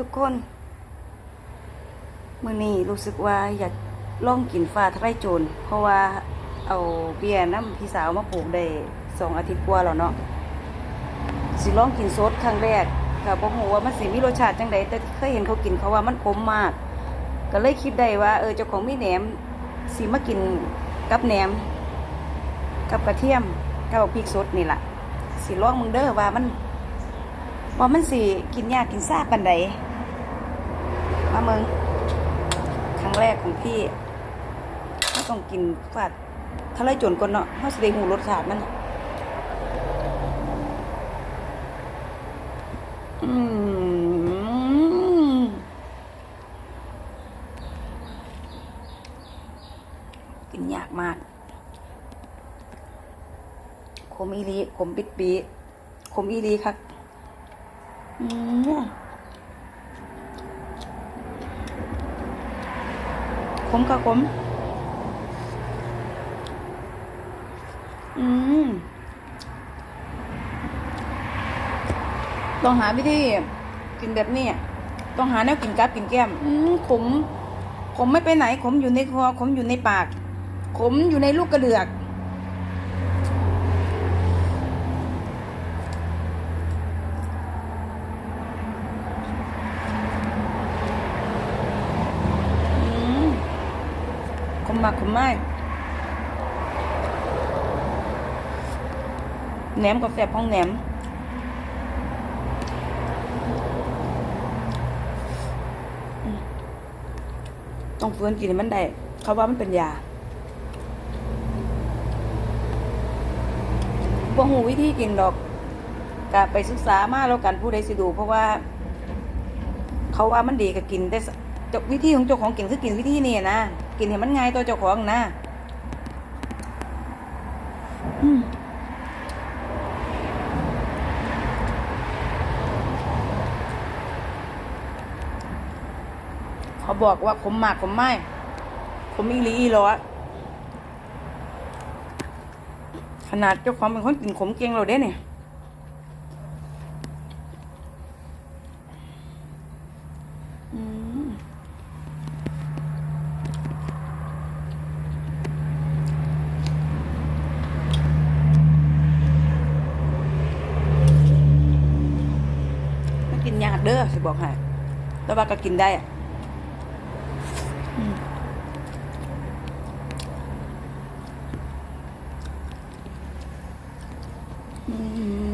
ทุกคนมื่อนี้รู้สึกว่าอยากล่องกินฟ้าทะไลโจรเพราะว่าเอาเบียร์น้ำพี่สาวมาปลูกได้สองอาทิตย์กว่าแล้วเนาะสิล่องกินสดครั้งแรกค่ะบ่ฮู้ว่ามันสิมีรสชาติจังใดแต่เคยเห็นเขากินเขาว่ามันขมมาก ก็เลยคิดได้ว่า เออเจ้าของมีแหนมสิมากินกับแหนม กับกระเทียมกับพริกสดนี่แหละสิล่องมึงเด้อว่ามัน ว่ามันสิกินยากกินซาปันใดมาเมืองครั้งแรกของพี่ไม่ต้องกินฟาดทะเลจนก่อนเนาะเขาสิได้หูรสชาติมันอืมกินยากมากขมอีหลีขมปิดปีขมอีหลีครับ ขมค่ะขม อืมต้องหาวิธีกินแบบนี้ต้องหาแนวกินกับกินแก้ม อืมขม ขมไม่ไปไหน ขมอยู่ในคอ ขมอยู่ในปาก ขมอยู่ในลูกกระเดือก อืมข มมากขมไม่แหนมกับแสบห้องแหนมต้องฟื้นกินมันได้เขาว่ามันเป็นยาบ่หูวิธีกินดอกกะไปศึกษามาแล้วกันผู้ใดสิดู เพราะว่า เขาว่ามันดีก็กินแต่วิธีของเจ้าของกินคือกินวิธีนี่นะ กินให้มันง่ายตัวเจ้าของนะเขาบอกว่าขมมากขมไม่ขมอีหลีอีรอขนาดเจ้าของเป็นคนกินขมเก่งเราเด้เนี่ย เป็นญาติเด้อสิบอกให้แล้วว่าก็กินได้อะอืม